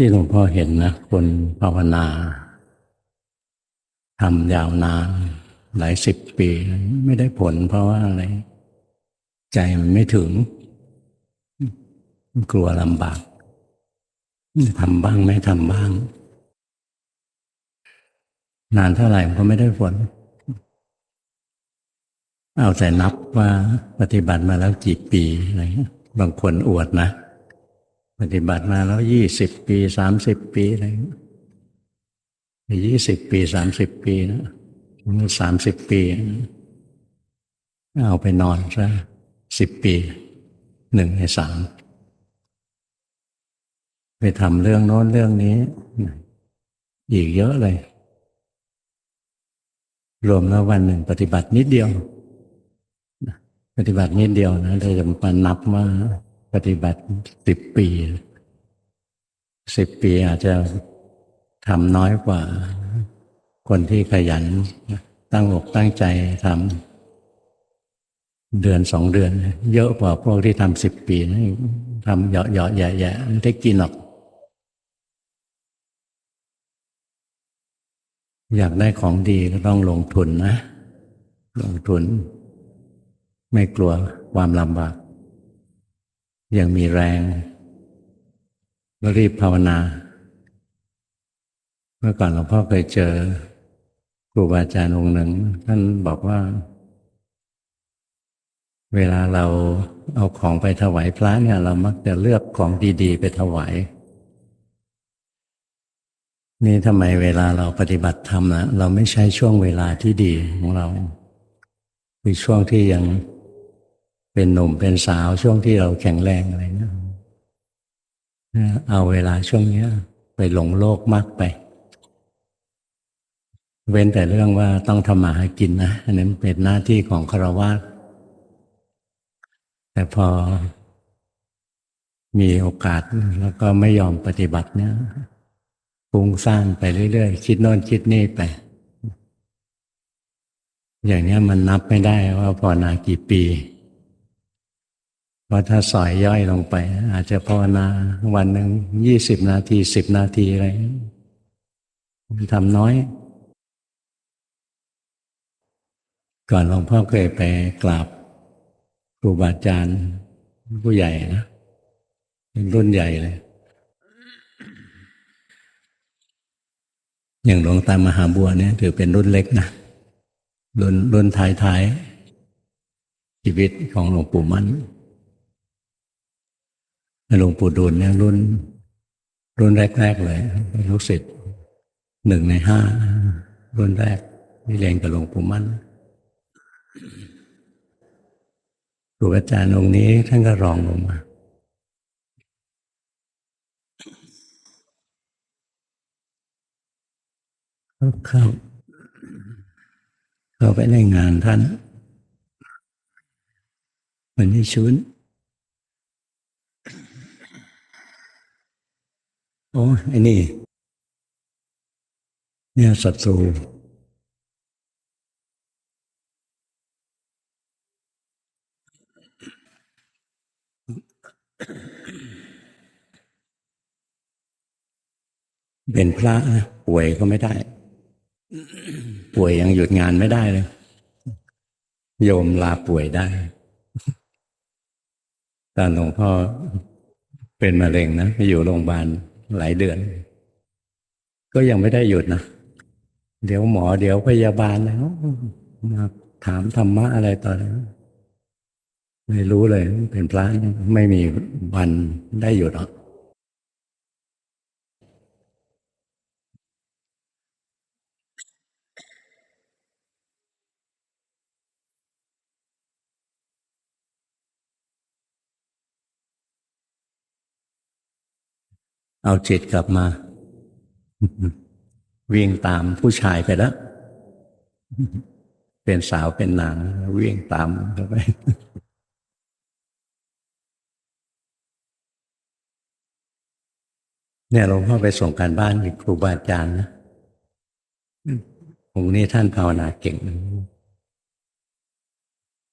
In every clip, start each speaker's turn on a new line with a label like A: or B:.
A: ที่หลวงพ่อเห็นนะคนภาวนาทำยาวนานหลายสิบปี ไม่ได้ผลเพราะว่าอะไร ใจมันไม่ถึง กลัวลำบากทำบ้างไม่ทำบ้าง นานเท่าไหร่มันก็ไม่ได้ผล เอาแต่นับว่าปฏิบัติมาแล้วกี่ปีอะไรบางคนอวดนะ ปฏิบัติมาแล้วยี่สิบปีสามสิบปีอะไรยี่สิบปีสามสิบปีนะสามสิบปี เอาไปนอนซะสิบปีหนึ่งในสามไปทำเรื่องโน้นเรื่องนี้ อีกเยอะเลย รวมแล้ววันหนึ่งปฏิบัตินิดเดียว ปฏิบัตินิดเดียวนะเราจะมานับว่า ปฏิบัติสิบปีสิบปีอาจจะทำน้อยกว่า คนที่ขยัน ตั้งอกตั้งใจทำเดือนสองเดือน เยอะกว่าพวกที่ทำสิบปีนะทำเหยาะเหยาะแย่แย่ไม่ได้กินหรอก อยากได้ของดีก็ต้องลงทุนนะ ลงทุน ไม่กลัวความลำบาก ยังมีแรงก็รีบภาวนา เมื่อก่อนหลวงพ่อเคยเจอครูบาอาจารย์องค์หนึ่ง ท่านบอกว่า เวลาเราเอาของไปถวายพระเนี่ย เรามักจะเลือกของดีๆ ไปถวาย นี่ทำไมเวลาเราปฏิบัติธรรมนะเราไม่ใช้ช่วงเวลาที่ดีของเราคือช่วงที่ยัง เป็นหนุ่มเป็นสาวช่วงที่เราแข็งแรงอะไรเนะเอาเวลาช่วงนี้ไปหลงโลกมากไป เว้นแต่เรื่องว่าต้องทำมาหากินนะอันนั้นเป็นหน้าที่ของคารวะแต่พอมีโอกาสแล้วก็ไม่ยอมปฏิบัติเนี่ยฟุ้งซ่านไปเรื่อยๆ คิดโน่นคิดนี่ไป อย่างนี้มันนับไม่ได้ว่าภาวนากี่ปี เพราะถ้าสอยย่อยลงไป อาจจะภาวนาวันหนึ่งยี่สิบนาทีสิบนาทีอะไรทำน้อย ก่อนหลวงพ่อเคยไปกราบครูบาอาจารย์ผู้ใหญ่นะเป็นรุ่นใหญ่เลย อย่างหลวงตามหาบัวเนี่ย ถือเป็นรุ่นเล็กนะรุ่นรุ่นท้ายๆชีวิตของหลวงปู่มั่น หลวงปู่ดูลเนี่ยรุ่น รุ่นแรก ๆ เลยลูกศิษย์หนึ่งในห้ารุ่นแรกที่เรียนกับหลวงปู่มั่นครูอาจารย์องค์นี้ท่านก็รองลงมาเข้าเข้าไปในงานท่านวันนี้ชุน โอ้ไอ้นี่ เนี่ยศัตรูเป็นพระนะป่วยก็ไม่ได้ ป่วยยังหยุดงานไม่ได้เลย โยมลาป่วยได้ตอนหลวงพ่อเป็นมะเร็งนะไปอยู่โรงพยาบาล หลายเดือน ก็ยังไม่ได้หยุดนะ เดี๋ยวหมอเดี๋ยวพยาบาลแล้วมาถามธรรมะอะไรต่อแล้วไม่รู้เลยเป็นพระไม่มีวันได้หยุดหรอก เอาจิตกลับมา วิ่งตามผู้ชายไปแล้ว เป็นสาวเป็นนางวิ่งตามเข้าไปเนี่ยหลวงพ่อไปส่งการบ้านกับครูบาอาจารย์นะองค์นี้ท่านภาวนาเก่ง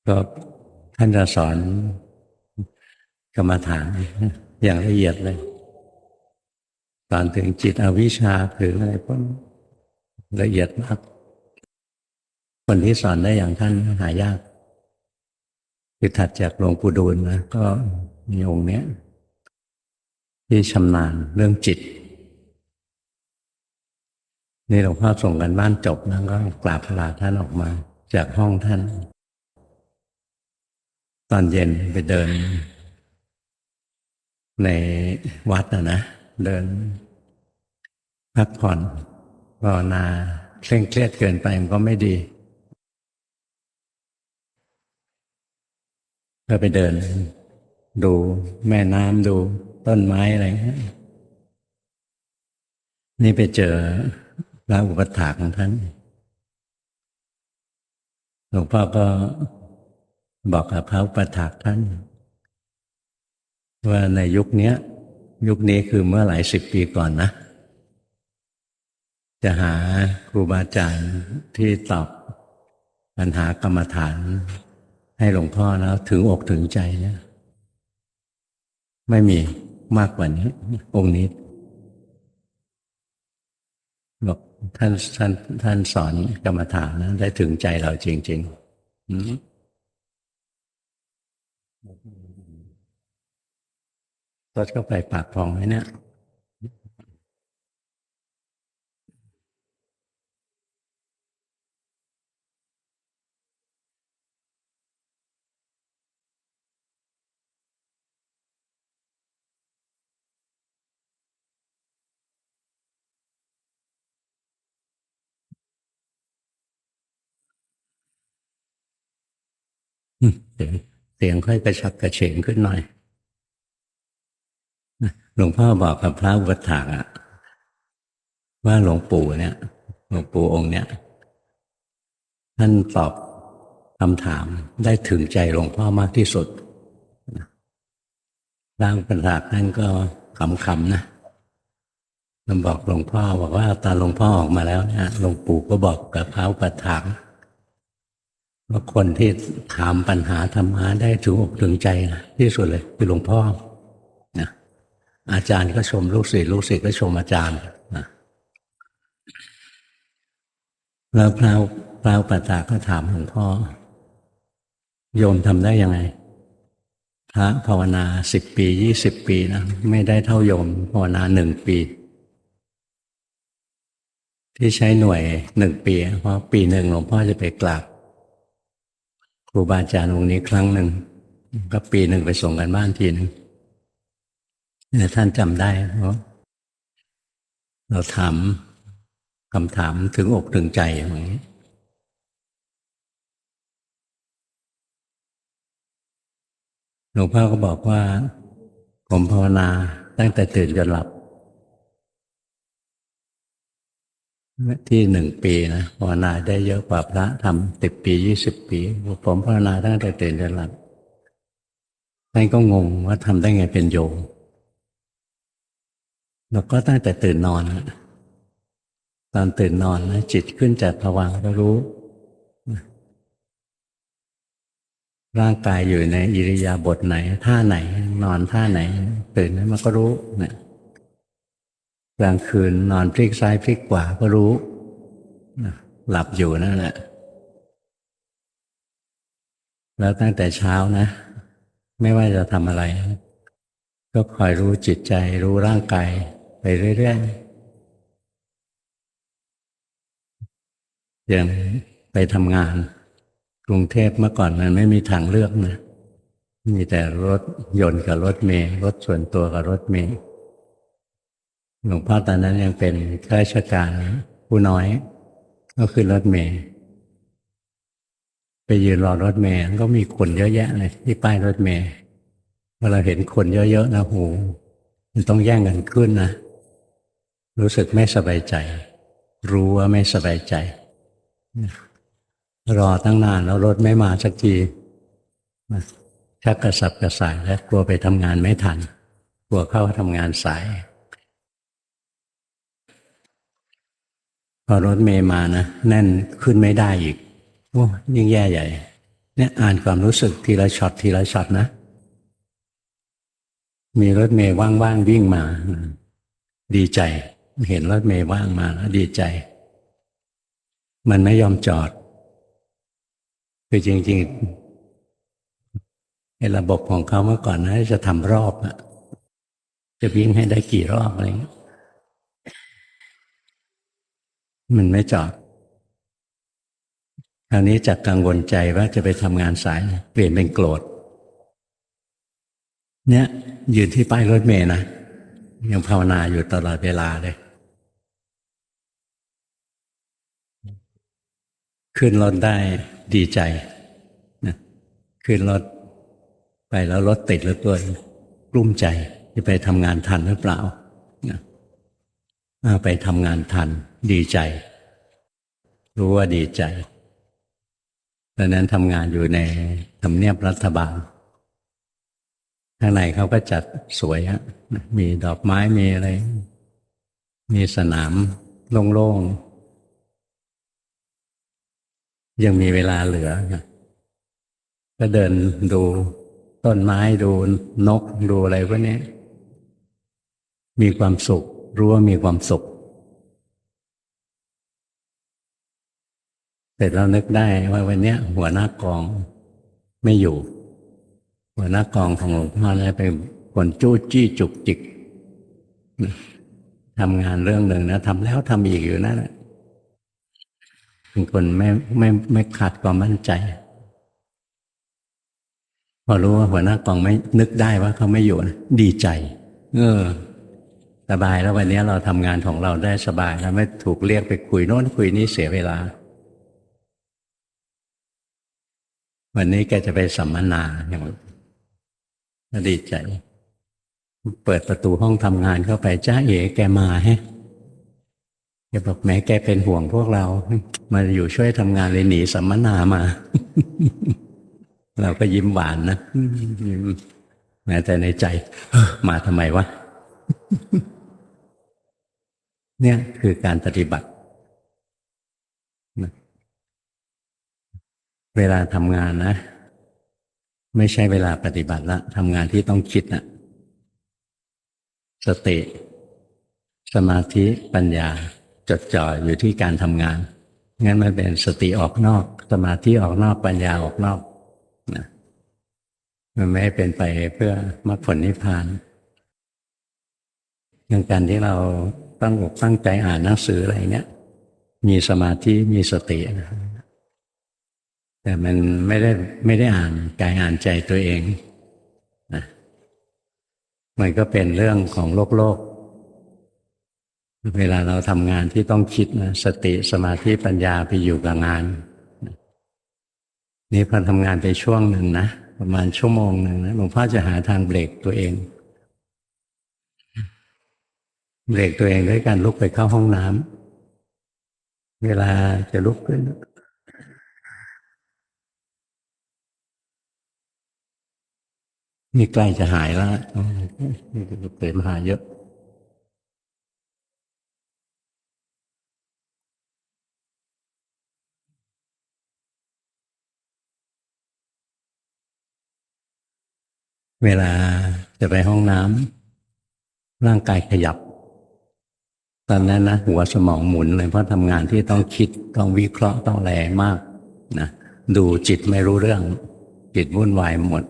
A: ก็ท่านจะสอนกรรมฐานอย่างละเอียดเลย ตอนถึงจิตอวิชชาหรืออะไรพวกละเอียดมาก คนที่สอนได้อย่างท่านหายากคือถัดจากหลวงปู่ดูลนะก็มีองค์เนี้ย ที่ชำนาญเรื่องจิต นี่หลวงพ่อส่งกันบ้านจบแล้วก็กราบลาท่านออกมา จากห้องท่าน ตอนเย็นไปเดิน ในวัดนะนะ เดิน พักผ่อนภาวนาเคร่งเครียดเกินไปมันก็ไม่ดีก็ไปเดิน ดูแม่น้ำดูต้นไม้อะไรเงี้ยนี่ไปเจอพระอุปถากของท่านหลวงพ่อก็บอกกับพระอุปถากท่าน ว่าในยุคเนี้ ยุคนี้คือเมื่อหลายสิบปีก่อนนะ จะหาครูบาอาจารย์ที่ตอบปัญหากรรมฐาน ให้หลวงพ่อแล้วถึงอกถึงใจเนี่ยไม่มีมากกว่านี้ องค์นี้บอกท่านท่านท่านสอนกรรมฐานนะได้ถึงใจเราจริง ๆ อืมรถก็ไปปากพองไหมเนี่ยเสียงเสียงค่อยกระชับกระเฉงขึ้นหน่อย หลวงพ่อบอกกับพระอุปถากอะว่าหลวงปู่เนี่ยหลวงปู่องค์เนี่ยท่านตอบคำถามได้ถึงใจหลวงพ่อมากที่สุดร่างประถากท่านก็ขำๆนะมันบอกหลวงพ่อบอกว่าตอนหลวงพ่อออกมาแล้วเนี่ยหลวงปู่ก็บอกกับพระอุปถากว่าคนที่ถามปัญหาธรรมะได้ถึงอกถึงใจนะที่สุดเลยคือหลวงพ่อ อาจารย์ก็ชมลูกศิษย์ลูกศิษย์ก็ชมอาจารย์แล้วพระพระปัตตาก็ถามหลวงพ่อ โยมทำได้ยังไง พระภาวนาสิบปียี่สิบปีนะไม่ได้เท่าโยมภาวนาหนึ่งปี ที่ใช้หน่วยหนึ่งปี เพราะปีหนึ่งหลวงพ่อจะไปกราบครูบาอาจารย์องค์นี้ครั้งหนึ่งก็ปีหนึ่งไปส่งกันบ้านทีหนึ่ง เนี่ยท่านจำได้เพราะเราถามคำถามถึงอกถึงใจอย่างนี้หลวงพ่อก็บอกว่า ผมภาวนาตั้งแต่ตื่นจนหลับ ที่หนึ่งปีนะภาวนาได้เยอะกว่าพระทำสิบปียี่สิบปี ผมภาวนาตั้งแต่ตื่นจนหลับท่านก็งงว่าทำได้ไงเป็นโยม แล้วก็ตั้งแต่ตื่นนอน ตอนตื่นนอนนะจิตขึ้นจากผวังก็รู้ ร่างกายอยู่ในอิริยาบถไหน ท่าไหน นอนท่าไหน ตื่นนั้นมันก็รู้นะกลางคืนนอนพลิกซ้ายพลิกขวาก็รู้ หลับอยู่นั่นแหละ แล้วตั้งแต่เช้านะ ไม่ว่าจะทำอะไร ก็คอยรู้จิตใจรู้ร่างกาย ไปเรื่อยๆอย่างไปทำงาน กรุงเทพเมื่อก่อนมันไม่มีทางเลือกนะมีแต่รถยนต์กับรถเมล์รถส่วนตัวกับรถเมล์หลวงพ่อตอนนั้นยังเป็นข้าราชการผู้น้อย ก็คือรถเมล์ไปยืนรอรถเมล์ก็มีคนเยอะแยะเลยที่ป้ายรถเมล์เวลาเห็นคนเยอะๆนะโหมันต้องแย่งกันขึ้นนะ รู้สึกไม่สบายใจ รู้ว่าไม่สบายใจ รอตั้งนานแล้วรถไม่มาสักทีชักกระสับกระส่ายแล้วกลัวไปทำงานไม่ทัน กลัวเข้าทำงานสาย พอรถเมย์มานะแน่นขึ้นไม่ได้อีกโอ้ยิ่งแย่ใหญ่ เนี่ยอ่านความรู้สึกทีละช็อตทีละช็อตนะ มีรถเมย์ว่างๆวิ่งมา ดีใจ เห็นรถเมย์ว่างมาแล้วดีใจ มันไม่ยอมจอด คือจริงๆไอ้ระบบของเขาเมื่อก่อนนะจะทำรอบอะจะวิ่งให้ได้กี่รอบอะไรเงี้ยมันไม่จอดคราวนี้จากกังวลใจว่าจะไปทำงานสาย เปลี่ยนเป็นโกรธ เนี่ยยืนที่ป้ายรถเมย์นะยังภาวนาอยู่ตลอดเวลาเลย ขึ้นรถได้ดีใจนะขึ้นรถไปแล้วรถติดหลือเกินกลุ้มใจจะไปทำงานทันหรือเปล่านะาไปทำงานทันดีใจ รู้ว่าดีใจตอนนั้นทำงานอยู่ในทำเนียบรัฐบาลข้างในเขาก็จัดสวยฮะมีดอกไม้มีอะไร มีสนามโล่งๆ ยังมีเวลาเหลือ ก็เดินดูต้นไม้ดูนกดูอะไรพวกนี้ มีความสุข รู้ว่ามีความสุข เสร็จแล้วนึกได้ว่าวันนี้หัวหน้ากองไม่อยู่ หัวหน้ากองของหลวงพ่อเนี่ยเป็นคนจู้จี้จุกจิกทำงานเรื่องหนึ่งนะทำแล้วทำอีกอยู่นั่นแหละ เป็นคนไม่ไม่ไม่ขาดความมั่นใจ พอรู้ว่าหัวหน้ากองไม่นึกได้ว่าเขาไม่อยู่นะดีใจ เออ สบายแล้ววันนี้เราทำงานของเราได้สบายแล้วไม่ถูกเรียกไปคุยโน้นคุยนี้เสียเวลา วันนี้แกจะไปสัมมนาอย่างก็ดีใจ เปิดประตูห้องทำงานเข้าไปจ้าเอ๋แกมาแฮะ แกบอกแม้แกเป็นห่วงพวกเรา มาอยู่ช่วยทำงานเลยหนีสัมมนามา เราก็ยิ้มหวานนะยิ้มแม้แต่ในใจมาทำไมวะ เนี่ยคือการปฏิบัติ เวลาทำงานนะ ไม่ใช่เวลาปฏิบัติละทำงานที่ต้องคิดนะสติ สมาธิปัญญา จดจ่ออยู่ที่การทำงาน งั้นมันเป็นสติออกนอก สมาธิออกนอกปัญญาออกนอกนะมันไม่เป็นไปเพื่อมรรคผลนิพพานอย่างการที่เราตั้งอกตั้งใจอ่านหนังสืออะไรเนี้ยมีสมาธิมีสตินะแต่มันไม่ได้ไม่ได้อ่านกายอ่านใจตัวเองนะมันก็เป็นเรื่องของโลกโลก เวลาเราทำงานที่ต้องคิดนะสติสมาธิปัญญาไปอยู่กับงาน นี่พอทำงานไปช่วงหนึ่งนะประมาณชั่วโมงหนึ่งนะหลวงพ่อจะหาทางเบรกตัวเอง เบรกตัวเองด้วยการลุกไปเข้าห้องน้ำเวลาจะลุกขึ้นนี่ใกล้จะหายแล้วนี่เกิมาหาเยอะ เวลาจะไปห้องน้ำร่างกายขยับ ตอนนั้นนะหัวสมองหมุนเลยเพราะทำงานที่ต้องคิดต้องวิเคราะห์ต้องแรงมากนะดูจิตไม่รู้เรื่อง จิตวุ่นวายหมด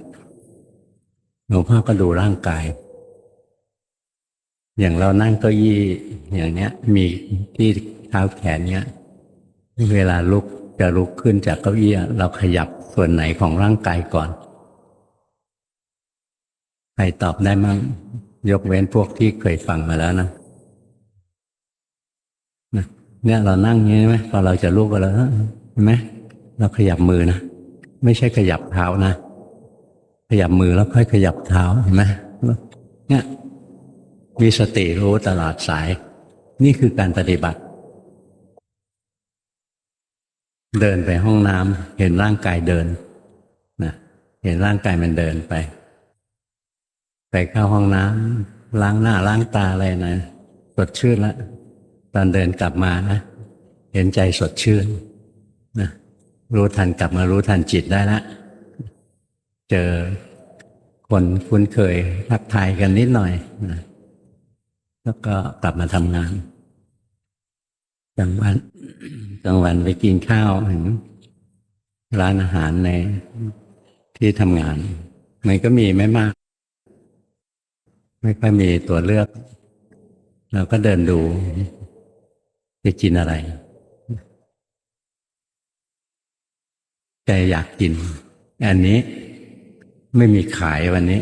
A: หลวงพ่อก็ดูร่างกาย อย่างเรานั่งเก้าอี้อย่างเนี้ย มีที่เท้าแขนเนี้ยเวลาลุกจะลุกขึ้นจากเก้าอี้เราขยับส่วนไหนของร่างกายก่อน ใครตอบได้มั่งยกเว้นพวกที่เคยฟังมาแล้วนะเนี่ยเรานั่งอย่างนี้ไหมพอเราจะลุกก็แล้วเห็นไหมเราขยับมือนะไม่ใช่ขยับเท้านะขยับมือแล้วค่อยขยับเท้าเห็นไหมเนี่ยมีสติรู้ตลอดสาย นี่คือการปฏิบัติ เดินไปห้องน้ำเห็นร่างกายเดินนะเห็นร่างกายมันเดินไป ไปเข้าห้องน้ำล้างหน้าล้างตาอะไรนะสดชื่นล้วตอนเดินกลับมานะเห็นใจสดชื่นนะรู้ทันกลับมารู้ทันจิตได้ละเจอคนคุ้นเคยทักทายกันนิดหน่อยนะแล้วก็กลับมาทำงานกลางวันกลางวันไปกินข้าวถึงร้านอาหารในที่ทำงาน มันก็มีไม่มาก ไม่ค่อยมีตัวเลือก เราก็เดินดูจะกินอะไร ใจอยากกิน อันนี้ไม่มีขายวันนี้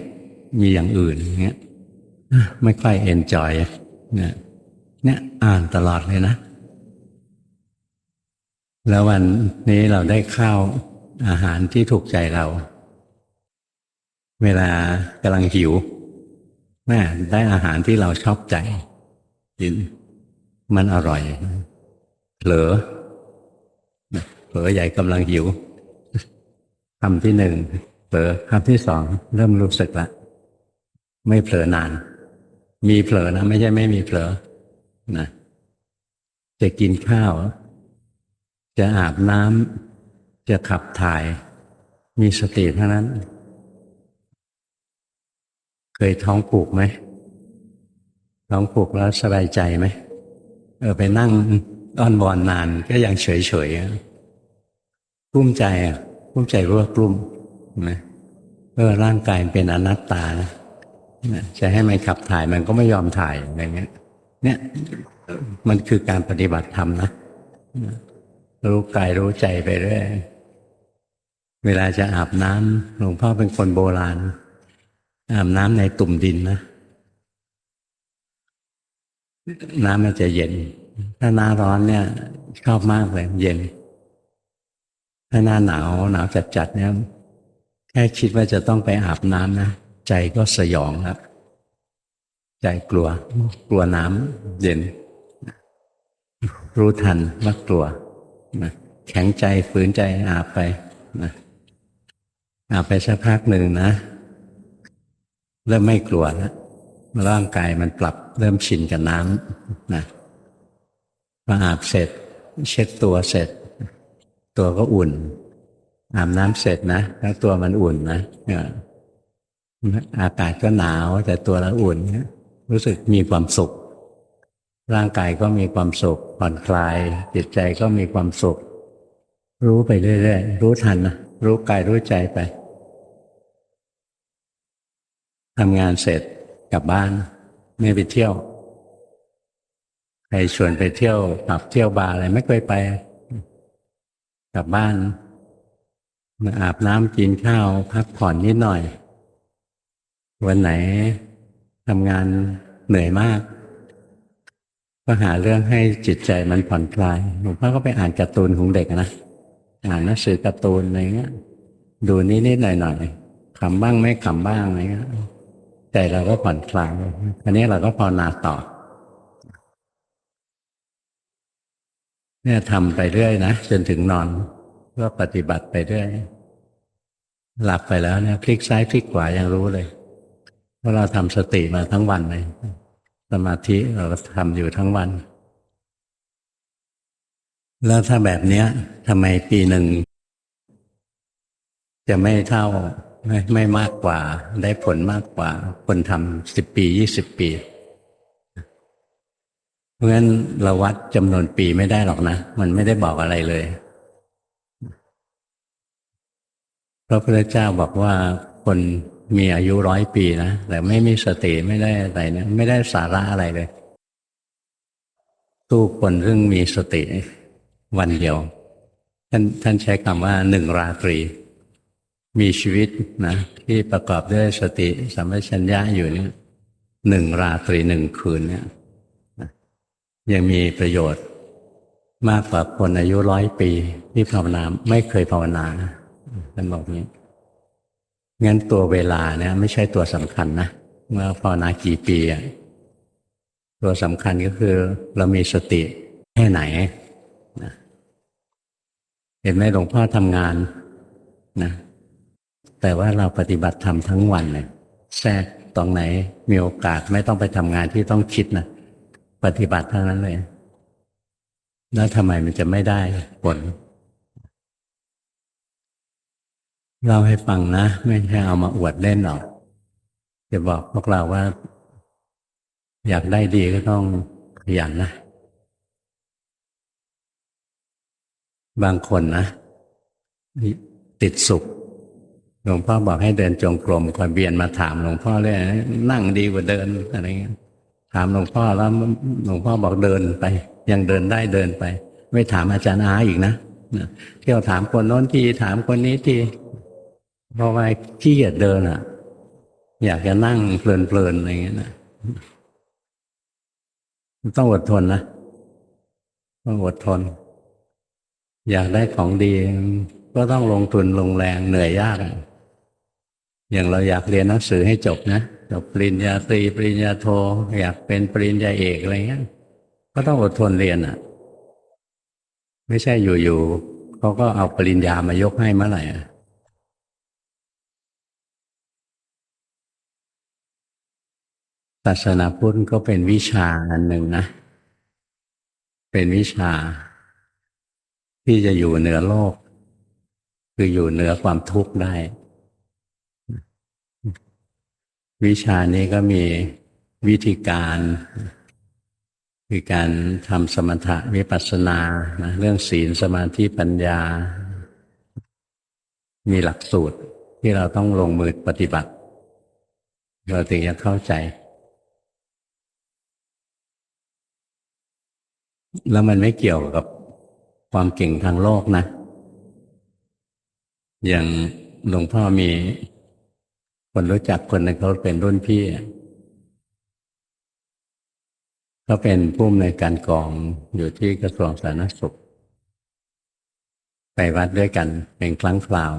A: มีอย่างอื่นเงี้ยไม่ค่อยเอนจอยเนี่ยเนี่ยอ่านตลอดเลยนะ แล้ววันนี้เราได้ข้าวอาหารที่ถูกใจเรา เวลากำลังหิว แม่ได้อาหารที่เราชอบใจกินมันอร่อยเผลอเผลอใหญ่กำลังหิวคำที่หนึ่งเผลอคำที่สองเริ่มรู้สึกละไม่เผลอนาน มีเผลอนะไม่ใช่ไม่มีเผลอนะจะกินข้าว จะอาบน้ำจะขับถ่าย มีสติเท่านั้น เคยท้องผูกไหมท้องผูกแล้วสบายใจไหมเออไปนั่งอ้อนวอนนานก็ยังเฉยเฉยกลุ้มใจอะกลุ้มใจรู้ว่ากลุ้มนะเออร่างกายเป็นอนัตตานะนะจะให้มันขับถ่ายมันก็ไม่ยอมถ่ายอะไรเงี้ย เนี่ยมันคือการปฏิบัติธรรมนะรู้กายรู้ใจไปเรื่อยเวลาจะอาบน้ำหลวงพ่อเป็นคนโบราณ อาบน้ำในตุ่มดินนะ น้ำมันจะเย็น ถ้าหน้าร้อนเนี่ย ชอบมากเลย เย็น ถ้าหน้าหนาวหนาวจัดๆเนี่ยแค่คิดว่าจะต้องไปอาบน้ำนะ ใจก็สยองแล้วใจกลัว กลัวน้ำเย็น รู้ทันว่ากลัวนะแข็งใจฝืนใจอาบไปนะอาบไปสักพักหนึ่งนะ เริ่มไม่กลัวแล้วร่างกายมันปรับเริ่มชินกับน้ำนะพออาบเสร็จ เช็ดตัวเสร็จ ตัวก็อุ่น อาบน้ำเสร็จนะแล้วตัวมันอุ่นนะอากาศก็หนาวแต่ตัวเราอุ่นนะรู้สึกมีความสุข ร่างกายก็มีความสุขผ่อนคลาย จิตใจก็มีความสุข รู้ไปเรื่อยๆรู้ทันนะรู้กายรู้ใจไป ทำงานเสร็จกลับบ้าน ไม่ไปเที่ยวใครชวนไปเที่ยวผับเที่ยวบาร์อะไรไม่เคยไป กลับบ้านมาอาบน้ำกินข้าวพักผ่อนนิดหน่อย วันไหนทำงานเหนื่อยมาก ก็หาเรื่องให้จิตใจมันผ่อนคลายหลวงพ่อก็ไปอ่านการ์ตูนของเด็กนะอ่านหนังสือการ์ตูนอะไรเงี้ย ดูนิดๆหน่อยๆขำบ้างไม่ขำบ้างอะไรเงี้ย ใจเราก็ผ่อนคลายอันนี้เราก็ภาวนาต่อ เนี่ยทำไปเรื่อยนะจนถึงนอนก็ปฏิบัติไปเรื่อยหลับไปแล้วเนี่ยพลิกซ้ายพลิกขวายังรู้เลยเพราะเราทำสติมาทั้งวันเลยสมาธิเราทำอยู่ทั้งวัน แล้วถ้าแบบเนี้ยทำไมปีหนึ่งจะไม่เท่า ไม่ไม่มากกว่า ได้ผลมากกว่า คนทำสิบปียี่สิบปี เพราะงั้นเราวัดจำนวนปีไม่ได้หรอกนะ มันไม่ได้บอกอะไรเลยพระพุทธเจ้าบอกว่าคนมีอายุร้อยปีนะแต่ไม่มีสติไม่ได้อะไรนะไม่ได้สาระอะไรเลยตู้คนเรื่งมีสติวันเดียว ท่านท่านใช้คำว่าหนึ่งราตรี มีชีวิตนะที่ประกอบด้วยสติสัมปชัญญะอยู่เนี่ยหนึ่งราตรีหนึ่งคืนเนี่ยยังมีประโยชน์มากกว่าคนอายุร้อยปีที่ภาวนาไม่เคยภาวนาท่านบอกนี้งั้นตัวเวลาเนี่ยไม่ใช่ตัวสำคัญนะเมื่อภาวนากี่ปีอะตัวสำคัญก็คือเรามีสติแค่ไหนนะเห็นไหมหลวงพ่อทำงานนะ แต่ว่าเราปฏิบัติธรรมทั้งวันเลยแทรกตรงไหนมีโอกาสไม่ต้องไปทำงานที่ต้องคิดนะปฏิบัติเท่านั้นเลย แล้วทำไมมันจะไม่ได้ผลเล่าให้ฟังนะ ไม่ใช่เอามาอวดเล่นหรอก จะบอกพวกเราว่า อยากได้ดีก็ต้องขยันนะ บางคนนะ ติดสุข หลวงพ่อบอกให้เดินจงกรมคอยเบียนมาถามหลวงพ่อเลยนั่งดีกว่าเดินอะไรเงี้ยถามหลวงพ่อแล้วหลวงพ่อบอกเดินไป ยังเดินได้เดินไป ไม่ถามอาจารย์อาอีกนะนะเที่ยวถามคนโน้นทีถามคนนี้ทีเพราะว่าขี้เกียจเดินอะ อยากจะนั่งเพลินๆอะไรเงี้ยนะต้องอดทนนะต้องอดทน อยากได้ของดี ก็ต้องลงทุนลงแรงเหนื่อยยาก อย่างเราอยากเรียนหนังสือให้จบนะจบปริญญาตรีปริญญาโทอยากเป็นปริญญาเอกอะไรเงี้ยก็ต้องอดทนเรียนอะ ไม่ใช่อยู่ๆเขาก็เอาปริญญามายกให้เมื่อไหร่อะศาสนาพุทธก็เป็นวิชาอันหนึ่งนะ เป็นวิชา ที่จะอยู่เหนือโลก คืออยู่เหนือความทุกข์ได้ วิชานี้ก็มีวิธีการคือการทำสมถะวิปัสสนานะเรื่องศีลสมาธิปัญญา มีหลักสูตรที่เราต้องลงมือปฏิบัติ เราถึงจะเข้าใจ แล้วมันไม่เกี่ยวกับความเก่งทางโลกนะ อย่างหลวงพ่อมี คนรู้จักคนหนึงเขาเป็นรุ่นพี่เขาเป็นผู้อำนวยการกองอยู่ที่กระทรวงสาธารณสุข ไปวัดด้วยกันเป็นครั้งคราว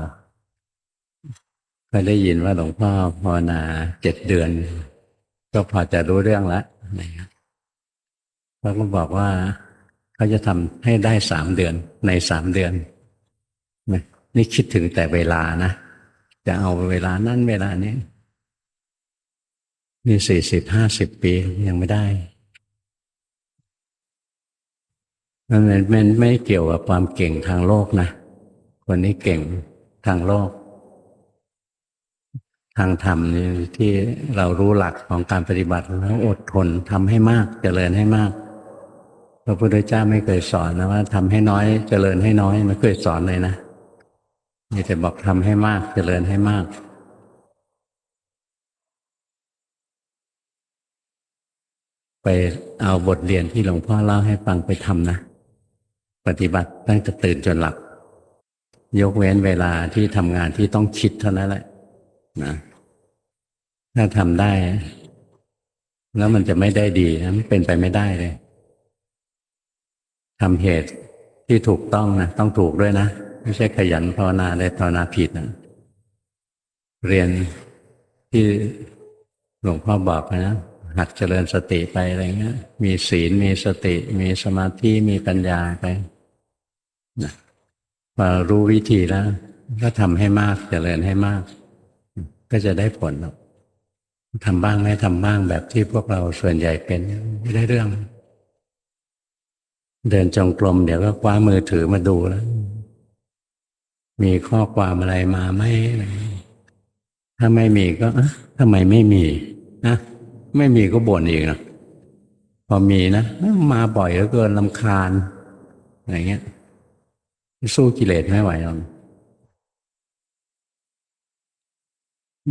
A: ก็ได้ยินว่าหลวงพ่อภาวนาเจ็ดเดือน ก็พอจะรู้เรื่องแล้วนะครับเขาก็บอกว่าเขาจะทำให้ได้สามเดือนในสามเดือนนี่คิดถึงแต่เวลานะ จะเอาเวลานั้นเวลานี้นี่สี่สิบห้าสิบปียังไม่ได้มันมันมันไม่เกี่ยวกับความเก่งทางโลกนะ คนนี้เก่งทางโลก ทางธรรมนี่ที่เรารู้หลักของการปฏิบัติแล้วอดทนทำให้มากเจริญให้มากพระพุทธเจ้าไม่เคยสอนนะว่าทำให้น้อยเจริญให้น้อยไม่เคยสอนเลยนะ มีแต่บอกทำให้มากเจริญให้มากไปเอาบทเรียนที่หลวงพ่อเล่าให้ฟังไปทำนะ ปฏิบัติตั้งแต่ตื่นจนหลับ ยกเว้นเวลาที่ทำงานที่ต้องคิดเท่านั้นแหละนะถ้าทำได้ แล้วมันจะไม่ได้ดีนะมันเป็นไปไม่ได้เลยทำเหตุที่ถูกต้องนะต้องถูกด้วยนะ ไม่ใช่ขยันภาวนาได้ภาวนาผิดนะเรียนที่หลวงพ่อบอกนะหัดเจริญสติไปอะไรเงี้ย มีศีลมีสติ มีสมาธิมีปัญญาไปนะพอรู้วิธีแล้ว ก็ทำให้มากเจริญให้มาก ก็จะได้ผลทำบ้างไม่ทำบ้างแบบที่พวกเราส่วนใหญ่เป็นไม่ได้เรื่อง เดินจงกรมเดี๋ยวก็คว้ามือถือมาดูแล้ว มีข้อความอะไรมาไหมอะไรถ้าไม่มีก็ทำไมไม่มีนะไม่มีก็บ่นอีกนะพอมีนะมาบ่อยเหลือเกินลำคาญอะไรเงี้ย สู้กิเลสไม่ไหวหรอก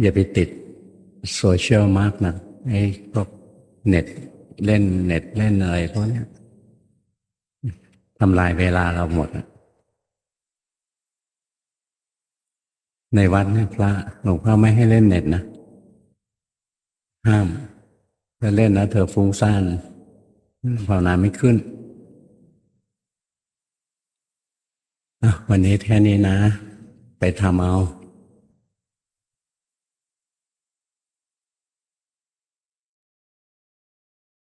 A: อย่าไปติดโซเชียลมากนะไอ้พวกเน็ตเล่นเน็ตเล่นอะไรพวกเนี้ยทำลายเวลาเราหมดอะ ในวัดเนี่ยพระหลวงพ่อไม่ให้เล่นเน็ตนะ ห้ามถ้าเล่นนะเธอฟุ้งซ่านภาวนาไม่ขึ้นวันนี้แค่นี้นะ ไปทำเอา